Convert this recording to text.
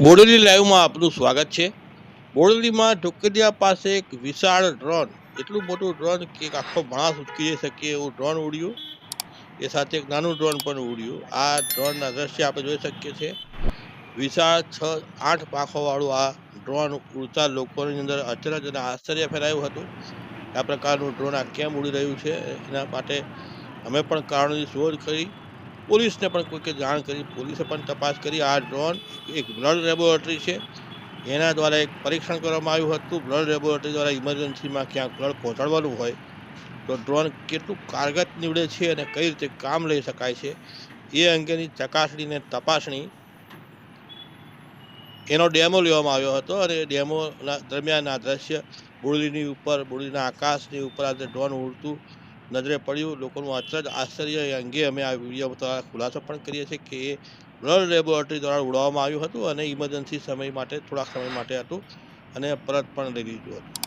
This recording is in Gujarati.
બોડેલી લાઈવમાં આપનું સ્વાગત છે. બોડેલીમાં ઢોકરિયા પાસે એક વિશાળ ડ્રોન, એટલું મોટું ડ્રોન કે આખો માણસ ઉચકી જઈ શકીએ એવું ડ્રોન ઉડ્યું. એ સાથે એક નાનું ડ્રોન પણ ઉડ્યું. આ ડ્રોનના દ્રશ્ય આપણે જોઈ શકીએ છીએ. વિશાળ છ, આઠ પાંખોવાળું આ ડ્રોન ઉડતા લોકોની અંદર અચરજ અને આશ્ચર્ય ફેલાયું હતું. આ પ્રકારનું ડ્રોન આ કેમ ઉડી રહ્યું છે? એના માટે અમે પણ કારણોની શોધ કરી. પોલીસને પણ કોઈકે જાણ કરી, પોલીસે પણ તપાસ કરી. આ ડ્રોન એક બ્લડ લેબોરેટરી છે. એના દ્વારા એક પરીક્ષણ કરવામાં આવ્યું હતું. બ્લડ લેબોરેટરી દ્વારા ઇમરજન્સીમાં ક્યાંક બ્લડ પહોંચાડવાનું હોય તો ડ્રોન કેટલું કારગત નીવડે છે અને કઈ રીતે કામ લઈ શકાય છે, એ અંગેની ચકાસણીને તપાસણી એનો ડેમો લેવામાં આવ્યો હતો અને ડેમોના દરમિયાન આ દ્રશ્ય, બોડલીની ઉપર, બોડલીના આકાશની ઉપર આજે ડ્રોન ઉડતું નજરે પડ્યું. લોકોનું અચરજ આશ્ચર્ય એ અંગે અમે આ વીડિયો દ્વારા ખુલાસો પણ કરીએ છીએ કે એ બ્લડ લેબોરેટરી દ્વારા ઉડાવવામાં આવ્યું હતું અને ઇમરજન્સી સમય માટે, થોડાક સમય માટે હતું અને પરત પણ લઈ લીધું હતું.